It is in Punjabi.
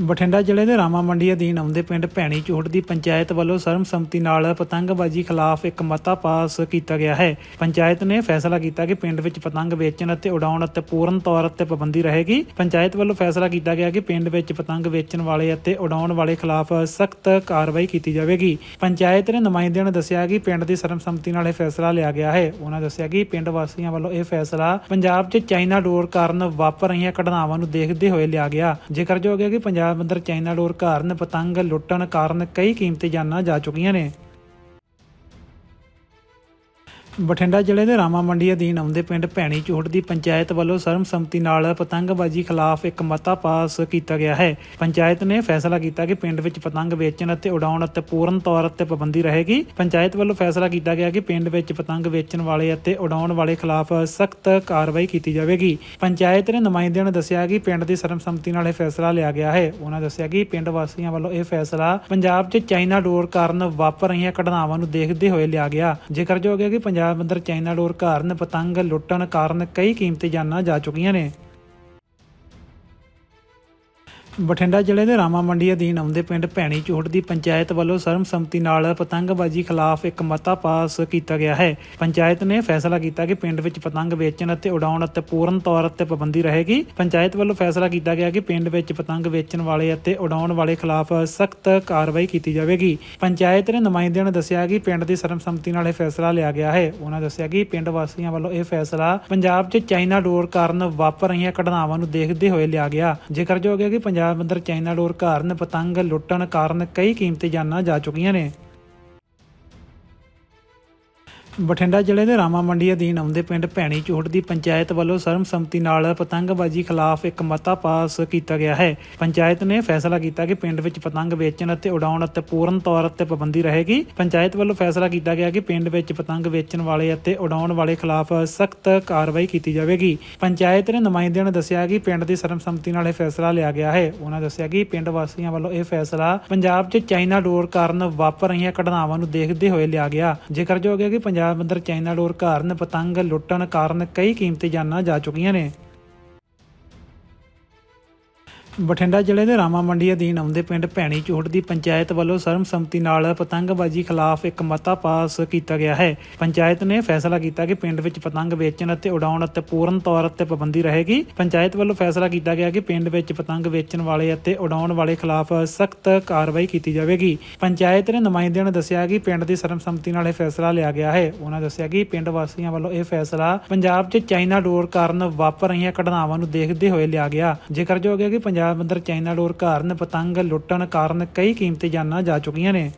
ਬਠਿੰਡਾ ਜ਼ਿਲ੍ਹੇ ਦੇ ਰਾਮਾ ਮੰਡੀ ਅਧੀਨ ਆਉਂਦੇ ਪਿੰਡ ਭੈਣੀ ਚੋਹਟ ਦੀ ਪੰਚਾਇਤ ਵੱਲੋਂ ਸਰਮਸੰਮਤੀ ਨਾਲ ਪਤੰਗਬਾਜ਼ੀ ਖਿਲਾਫ ਇੱਕ ਮਤਾ ਪਾਸ ਕੀਤਾ ਗਿਆ ਹੈ। ਪੰਚਾਇਤ ਨੇ ਫੈਸਲਾ ਕੀਤਾ ਕਿ ਪਿੰਡ ਵਿੱਚ ਪਤੰਗ ਵੇਚਣ ਅਤੇ ਉਡਾਉਣ ਅਤੇ ਪੂਰਨ ਤੌਰ ਤੇ ਪਾਬੰਦੀ ਰਹੇਗੀ। ਪੰਚਾਇਤ ਵੱਲੋਂ ਫੈਸਲਾ ਕੀਤਾ ਗਿਆ ਕਿ ਪਿੰਡ ਵਿੱਚ ਪਤੰਗ ਵੇਚਣ ਵਾਲੇ ਅਤੇ ਉਡਾਉਣ ਵਾਲੇ ਖਿਲਾਫ ਸਖਤ ਕਾਰਵਾਈ ਕੀਤੀ ਜਾਵੇਗੀ। ਪੰਚਾਇਤ ਨੇ ਨੁਮਾਇੰਦਿਆਂ ਨੇ ਦੱਸਿਆ ਕਿ ਪਿੰਡ ਦੀ ਸਰਮਸੰਮਤੀ ਨਾਲ ਇਹ ਫੈਸਲਾ ਲਿਆ ਗਿਆ ਹੈ। ਉਹਨਾਂ ਦੱਸਿਆ ਕਿ ਪਿੰਡ ਵਾਸੀਆਂ ਵੱਲੋਂ ਇਹ ਫੈਸਲਾ ਪੰਜਾਬ 'ਚ ਚਾਈਨਾ ਡੋਰ ਕਾਰਨ ਵਾਪਰ ਰਹੀਆਂ ਘਟਨਾਵਾਂ ਨੂੰ ਦੇਖਦੇ ਹੋਏ ਲਿਆ ਗਿਆ। ਜ਼ਿਕਰਯੋਗ ਹੈ ਕਿ ਪੰਜਾਬ ਅੰਦਰ ਚਾਈਨਾ ਡੋਰ ਕਾਰਨ ਪਤੰਗ ਲੁੱਟਣ ਕਾਰਨ ਕਈ ਕੀਮਤੀ ਜਾਨਾਂ ਜਾ ਚੁੱਕੀਆਂ ਨੇ। ਬਠਿੰਡਾ ਜ਼ਿਲ੍ਹੇ ਦੇ ਰਾਮਾ ਮੰਡੀ ਅਧੀਨ ਆਉਂਦੇ ਪਿੰਡ ਭੈਣੀ ਚੋਹੜ ਦੀ ਪੰਚਾਇਤ ਵੱਲੋਂ ਸਰਮਸੰਮਤੀ ਨਾਲ ਪਤੰਗਬਾਜ਼ੀ ਖਿਲਾਫ ਇੱਕ ਮਤਾ ਪਾਸ ਕੀਤਾ ਗਿਆ ਹੈ। ਪੰਚਾਇਤ ਨੇ ਫੈਸਲਾ ਕੀਤਾ ਕਿ ਪਿੰਡ ਵਿੱਚ ਪਤੰਗ ਵੇਚਣ ਅਤੇ ਉਡਾਉਣ ਅਤੇ ਪੂਰਨ ਤੌਰ ਤੇ ਪਾਬੰਦੀ ਰਹੇਗੀ। ਪੰਚਾਇਤ ਵੱਲੋਂ ਫੈਸਲਾ ਕੀਤਾ ਗਿਆ ਕਿ ਪਿੰਡ ਵਿੱਚ ਪਤੰਗ ਵੇਚਣ ਵਾਲੇ ਅਤੇ ਉਡਾਉਣ ਵਾਲੇ ਖਿਲਾਫ ਸਖਤ ਕਾਰਵਾਈ ਕੀਤੀ ਜਾਵੇਗੀ। ਪੰਚਾਇਤ ਨੇ ਨੁਮਾਇੰਦਿਆਂ ਨੂੰ ਦੱਸਿਆ ਕਿ ਪਿੰਡ ਦੀ ਸਰਮਸੰਮਤੀ ਨਾਲ ਇਹ ਫੈਸਲਾ ਲਿਆ ਗਿਆ ਹੈ। ਉਹਨਾਂ ਦੱਸਿਆ ਕਿ ਪਿੰਡ ਵਾਸੀਆਂ ਵੱਲੋਂ ਇਹ ਫੈਸਲਾ ਪੰਜਾਬ 'ਚ ਚਾਈਨਾ ਡੋਰ ਕਾਰਨ ਵਾਪਰ ਰਹੀਆਂ ਘਟਨਾਵਾਂ ਨੂੰ ਦੇਖਦੇ ਹੋਏ ਲਿਆ ਗਿਆ। ਜ਼ਿਕਰਯੋਗ ਹੈ ਕਿ ਪੰਜਾਬ ਅੰਦਰ ਚਾਈਨਾ ਡੋਰ ਕਾਰਨ ਪਤੰਗ ਲੁੱਟਣ ਕਾਰਨ ਕਈ ਕੀਮਤੀ ਜਾਨਾਂ ਜਾ ਚੁੱਕੀਆਂ ਨੇ। ਬਠਿੰਡਾ ਜ਼ਿਲ੍ਹੇ ਦੇ ਰਾਮਾ ਮੰਡੀ ਅਧੀਨ ਆਉਂਦੇ ਪਿੰਡ ਭੈਣੀ ਚੋਹੜ ਦੀ ਪੰਚਾਇਤ ਵੱਲੋਂ ਸਰਮਸੰਮਤੀ ਨਾਲ ਪਤੰਗਬਾਜ਼ੀ ਖਿਲਾਫ ਇੱਕ ਮਤਾ ਪਾਸ ਕੀਤਾ ਗਿਆ ਹੈ। ਪੰਚਾਇਤ ਨੇ ਫੈਸਲਾ ਕੀਤਾ ਕਿ ਪਿੰਡ ਵਿੱਚ ਪਤੰਗ ਵੇਚਣ ਅਤੇ ਉਡਾਉਣ ਅਤੇ ਪੂਰਨ ਤੌਰ ਤੇ ਪਾਬੰਦੀ ਰਹੇਗੀ। ਪੰਚਾਇਤ ਵੱਲੋਂ ਫੈਸਲਾ ਕੀਤਾ ਗਿਆ ਕਿ ਪਿੰਡ ਵਿੱਚ ਪਤੰਗ ਵੇਚਣ ਵਾਲੇ ਅਤੇ ਉਡਾਉਣ ਵਾਲੇ ਖਿਲਾਫ ਸਖਤ ਕਾਰਵਾਈ ਕੀਤੀ ਜਾਵੇਗੀ। ਪੰਚਾਇਤ ਦੇ ਨੁਮਾਇੰਦਿਆਂ ਨੇ ਦੱਸਿਆ ਕਿ ਪਿੰਡ ਦੀ ਸਰਮਸੰਮਤੀ ਨਾਲ ਇਹ ਫੈਸਲਾ ਲਿਆ ਗਿਆ ਹੈ। ਉਹਨਾਂ ਦੱਸਿਆ ਕਿ ਪਿੰਡ ਵਾਸੀਆਂ ਵੱਲੋਂ ਇਹ ਫੈਸਲਾ ਪੰਜਾਬ 'ਚ ਚਾਈਨਾ ਡੋਰ ਕਾਰਨ ਵਾਪਰ ਰਹੀਆਂ ਘਟਨਾਵਾਂ ਨੂੰ ਦੇਖਦੇ ਹੋਏ ਲਿਆ ਗਿਆ। ਜ਼ਿਕਰਯੋਗ ਹੈ ਕਿ ਪੰਜਾਬ ਅੰਦਰ ਚਾਈਨਾ ਡੋਰ ਕਾਰਨ ਪਤੰਗ ਲੁੱਟਣ ਕਾਰਨ ਕਈ ਕੀਮਤੀ ਜਾਨਾਂ ਜਾ ਚੁੱਕੀਆਂ ਨੇ। ਬਠਿੰਡਾ ਜ਼ਿਲ੍ਹੇ ਦੇ ਰਾਮਾ ਮੰਡੀ ਅਧੀਨ ਆਉਂਦੇ ਪਿੰਡ ਭੈਣੀ ਚੋਹੜ ਦੀ ਪੰਚਾਇਤ ਵੱਲੋਂ ਸਰਮਸੰਮਤੀ ਨਾਲ ਪਤੰਗਬਾਜ਼ੀ ਖਿਲਾਫ ਇੱਕ ਮਤਾ ਪਾਸ ਕੀਤਾ ਗਿਆ ਹੈ। ਪੰਚਾਇਤ ਨੇ ਫੈਸਲਾ ਕੀਤਾ ਕਿ ਪਿੰਡ ਵਿੱਚ ਪਤੰਗ ਵੇਚਣ ਅਤੇ ਉਡਾਉਣ ਅਤੇ ਪੂਰਨ ਤੌਰ ਤੇ ਪਾਬੰਦੀ ਰਹੇਗੀ। ਪੰਚਾਇਤ ਵੱਲੋਂ ਫੈਸਲਾ ਕੀਤਾ ਗਿਆ ਕਿ ਪਿੰਡ ਵਿੱਚ ਪਤੰਗ ਵੇਚਣ ਵਾਲੇ ਅਤੇ ਉਡਾਉਣ ਵਾਲੇ ਖਿਲਾਫ ਸਖਤ ਕਾਰਵਾਈ ਕੀਤੀ ਜਾਵੇਗੀ। ਪੰਚਾਇਤ ਨੇ ਨੁਮਾਇੰਦਿਆਂ ਨੇ ਦੱਸਿਆ ਕਿ ਪਿੰਡ ਦੀ ਸਰਮਸੰਮਤੀ ਨਾਲ ਇਹ ਫੈਸਲਾ ਲਿਆ ਗਿਆ ਹੈ। ਉਹਨਾਂ ਦੱਸਿਆ ਕਿ ਪਿੰਡ ਵਾਸੀਆਂ ਵੱਲੋਂ ਇਹ ਫੈਸਲਾ ਪੰਜਾਬ 'ਚ ਚਾਈਨਾ ਡੋਰ ਕਾਰਨ ਵਾਪਰ ਰਹੀਆਂ ਘਟਨਾਵਾਂ ਨੂੰ ਦੇਖਦੇ ਹੋਏ ਲਿਆ ਗਿਆ। ਜ਼ਿਕਰਯੋਗ ਹੈ ਕਿ ਪੰਜਾਬ ਅੰਦਰ ਚਾਈਨਾ ਡੋਰ ਕਾਰਨ ਪਤੰਗ ਲੁੱਟਣ ਕਾਰਨ ਕਈ ਕੀਮਤੀ ਜਾਨਾਂ ਜਾ ਚੁੱਕੀਆਂ ਨੇ। ਬਠਿੰਡਾ ਜ਼ਿਲ੍ਹੇ ਦੇ ਰਾਮਾ ਮੰਡੀ ਅਧੀਨ ਆਉਂਦੇ ਪਿੰਡ ਭੈਣੀ ਚੋਹਟ ਦੀ ਪੰਚਾਇਤ ਵੱਲੋਂ ਸਰਮਸੰਮਤੀ ਨਾਲ ਪਤੰਗਬਾਜ਼ੀ ਖਿਲਾਫ ਇੱਕ ਮਤਾ ਪਾਸ ਕੀਤਾ ਗਿਆ ਹੈ। ਪੰਚਾਇਤ ਨੇ ਫੈਸਲਾ ਕੀਤਾ ਕਿ ਪਿੰਡ ਵਿੱਚ ਪਤੰਗ ਵੇਚਣ ਅਤੇ ਉਡਾਉਣ ਅਤੇ ਪੂਰਨ ਤੌਰ ਤੇ ਪਾਬੰਦੀ ਰਹੇਗੀ। ਪੰਚਾਇਤ ਵੱਲੋਂ ਫੈਸਲਾ ਕੀਤਾ ਗਿਆ ਕਿ ਪਿੰਡ ਵਿੱਚ ਪਤੰਗ ਵੇਚਣ ਵਾਲੇ ਅਤੇ ਉਡਾਉਣ ਵਾਲੇ ਖਿਲਾਫ ਸਖਤ ਕਾਰਵਾਈ ਕੀਤੀ ਜਾਵੇਗੀ। ਪੰਚਾਇਤ ਨੇ ਨੁਮਾਇੰਦਿਆਂ ਨੇ ਦੱਸਿਆ ਕਿ ਪਿੰਡ ਦੀ ਸਰਮਸੰਮਤੀ ਨਾਲ ਇਹ ਫੈਸਲਾ ਲਿਆ ਗਿਆ ਹੈ। ਉਹਨਾਂ ਦੱਸਿਆ ਕਿ ਪਿੰਡ ਵਾਸੀਆਂ ਵੱਲੋਂ ਇਹ ਫੈਸਲਾ ਪੰਜਾਬ 'ਚ ਚਾਈਨਾ ਡੋਰ ਕਾਰਨ ਵਾਪਰ ਰਹੀਆਂ ਘਟਨਾਵਾਂ ਨੂੰ ਦੇਖਦੇ ਹੋਏ ਲਿਆ ਗਿਆ। ਜ਼ਿਕਰਯੋਗ ਹੈ ਕਿ ਪੰਜਾਬ ਅੰਦਰ ਚਾਈਨਾ ਡੋਰ ਕਾਰਨ ਪਤੰਗ ਲੁੱਟਣ ਕਾਰਨ ਕਈ ਕੀਮਤੀ ਜਾਨਾਂ ਜਾ ਚੁੱਕੀਆਂ ਨੇ।